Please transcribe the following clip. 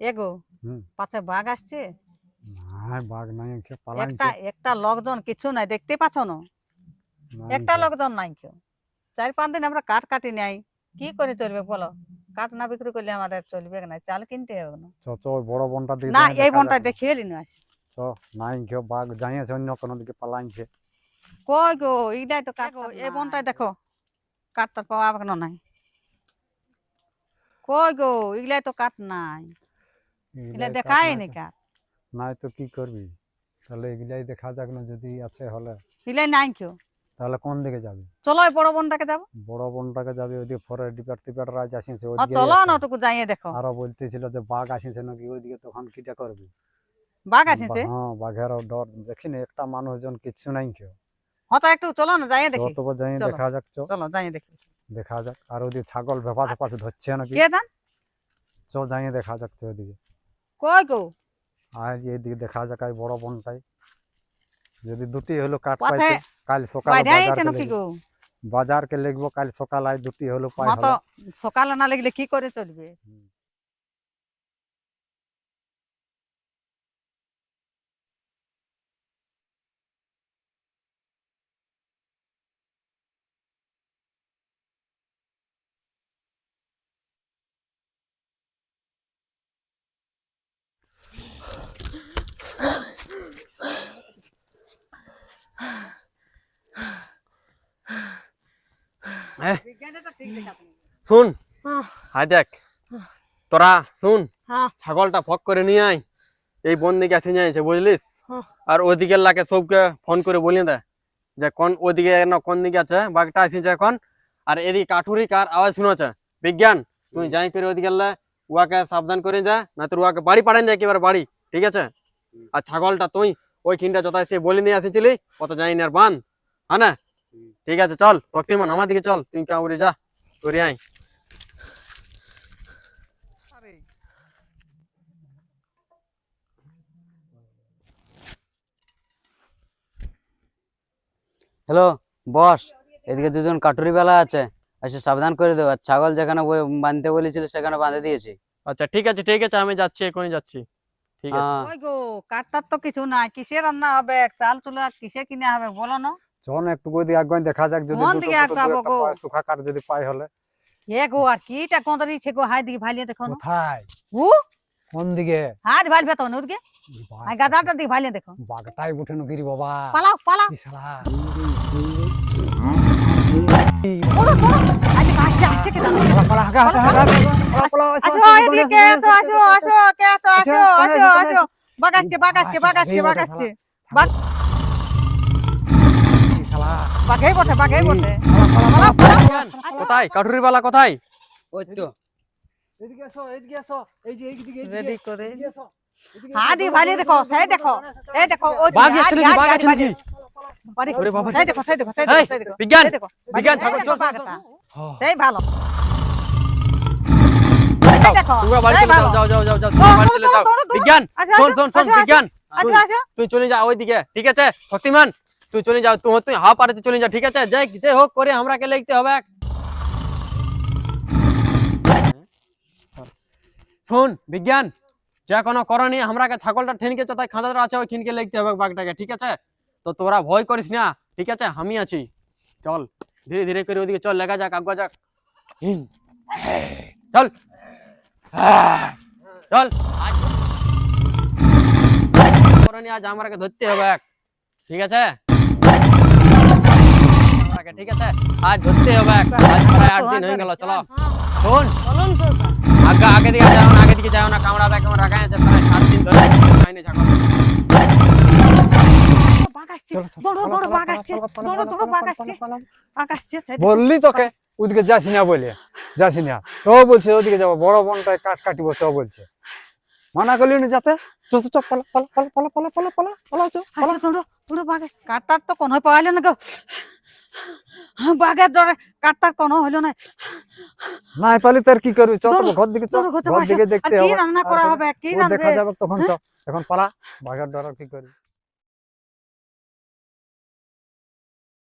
এগো হুম। পাছে বাঘ আসছে? না বাঘ নাই একটা পালাইছে। একটা লোকজন কিছু নাই দেখতে পাচ্ছ না? একটা লোকজন নাই কেউ। চার পাঁচ দিন আমরা কাঠ কাটি নাই। কি করে চলবে বলো? কাঠ না বিক্রি করলে আমাদের চলবে না চাল কিনতে হবে না। চ চ বড় বনটা দিকে না এই দেখা বনটা নিন আস চ নাই কেউ বাঘ যাইছে অন্য কোনো দিকে পালাইছে। কই গো এইটাই তো কাঠ এই বনটাই দেখো কাঠ টাঠ পাওয়া নাই। কই গো এগুলাই তো কাঠ নাই। এগুলা কাঠ দেখাই নাই তো- তো কি করবি? তাহলে এগুলাই দেখা যাক না যদি আছে হলে। এগুলাই নাই কেউ? তাহলে কোন দিকে যাবি? চলো বড় বনটাকে যাব। বড় বনটাকে যাবি ওইদিকে ফরেস্ট ডিপার্ট টিপার্ট রাজ আসিছে ওইদিকে চলো না ওটুকু যাইয়ে দেখো। আরও বলতেছিল যে বাঘ আসিছে নাকি ওইদিকে তখন কিটা করবি? বাঘ আসেছে হ্যাঁ বাঘের ডর। দেখিনি একটা মানুষজন কিচ্ছু নাই কেউ। হ্যাঁ তো একটু চলো না যাইয়ে দেখি। যত যাই চলো। দেখা যাক চলো যাইয়ে দেখি। দেখা যাক। আর ওদিকে ছাগল ভেপা ভেপা ধরছে নাকি? কে দান চ যাই দেখা যাক চ ওদিকে কই গো? আর এইদিকে দেখা যাক এই বড় বনটাই যদি দুটি হলো পথে পাইছে কাল সকালে বাজার বাজারকে নাকি লেগে- লিখব। কাল সকালে দুটি হলো পাই হলো। সকালে না লিখলে কি করে চলবে? শুন। হ্যাঁ। হাই দেখ। তোরা শুন। হ্যাঁ। ছাগলটা ফক করে নিয়ে আয়। এই বন দিকে আসে যাইছে বুঝলিস? হ্যাঁ। আর ওদিকে লাগে সবকে ফোন করে বলিয়ে দেয় যে কোন ওদিকে না কোন দিকে আছে বাঘটা আসিছে এখন। আর এদিকে কাঠুরি কার আওয়াজ শুনেছে? বিজ্ঞান তুই যাই করে ওদিকে লে উয়াকে সাবধান করে যা না তোর উয়াকে বাড়ি পাঠান যায় একেবারে বাড়ি ঠিক আছে? আর ছাগলটা তুই ওই খিনটা যথায় সে বলে নিয়ে আসিছিলি কত যাই না আর বান হ্যাঁ না? ঠিক আছে চল। শক্তিমান আমার দিকে চল। তুই কাউরে যা। করে আয়। Hello boss. এদিকে দুজন কাটুরি বেলা আছে। এসে সাবধান করে দেবো আর ছাগল যেখানে বাঁধতে বলেছিল সেখানে বাঁধে দিয়েছি। আচ্ছা ঠিক আছে ঠিক আছে আমি যাচ্ছি এখনই যাচ্ছি। ঠিক আছে। হ্যাঁ। গো কাঠটার তো কিছু নাই। কিসে রান্না হবে? চাল চুলা কিসে কিনে হবে? বলো না। চন একটু গদি আগুন দেখা যাক যদি সুখা কার যদি পাই হলে। এগো আর কিটা কোন দিকে ছেগো হাই দিকে ভাইলে দেখো কোথায়? ও কোন দিকে? হাত ভাইল পেতো না ওদিকে আই গাদাটা দিকে ভাইলে দেখো। বাগটাই উঠে নো গিরি বাবা। পালাও পালাও। ইসালা বলো বলো আজ ভাগ যাচ্ছে কি দাদা? পালা পালা হাগা হাগা পালা পালা আসো এদিকে আসো আসো আসো কে আসো আসো আসো। আসো বাগাচ্ছে বাগাচ্ছে বাগাচ্ছে বাগাচ্ছে বাগ শালা। বাঘেই কোথায়? কাঠুরি বালা কোথায় বিজ্ঞান তুই চলে যা ওইদিকে ঠিক আছে? শক্তিমান। তুই চলে যাও তুই তুই হা পারে চলে যা, ঠিক আছে? যাই যে হোক, করে আমরাকে লিখতে হবে শোন, বিজ্ঞান, যে কোনো করণী আমরাকে ছাগলটা ঠেনকে তাই খাঁচাটা আছে, ওই খিনকে লিখতে হবে বাঘটাকে, ঠিক আছে? তো তোরা ভয় করিস না, ঠিক আছে? আমি আছি। চল, ধীরে ধীরে করে ওদিকে চল লেগা যাক আগুয়া যাক। চল। চল। আজ আমরাকে ধরতে হবে ঠিক আছে? ঠিক আছে? আজ ধরতে হবে আজ আট দিন হয়ে গেল চলো। শোন আগে আগে দিকে যাও না আগে দিকে যাও না কামড়াবে কেমন রাখা আছে প্রায় সাত দিন ধরে খাইনি ছাগল বললি তোকে ওদিকে যাস না বলে যাস না। তো বলছে ওদিকে যাব বড় বনটায় কাট কাটিব তো বলছে। মানা করলি না কাটার তো কোন পাওয়ালে না গো। বাঘের ডরে কাটার কোনো হইল না। নাই পালি তার কি করবি? চল ঘর দিকে চল। ঘর দিকে দেখতে কি রান্না করা হবে? কি রান্না দেখা যাবে তখন চল। এখন পালা বাঘের ডরে কি করবি?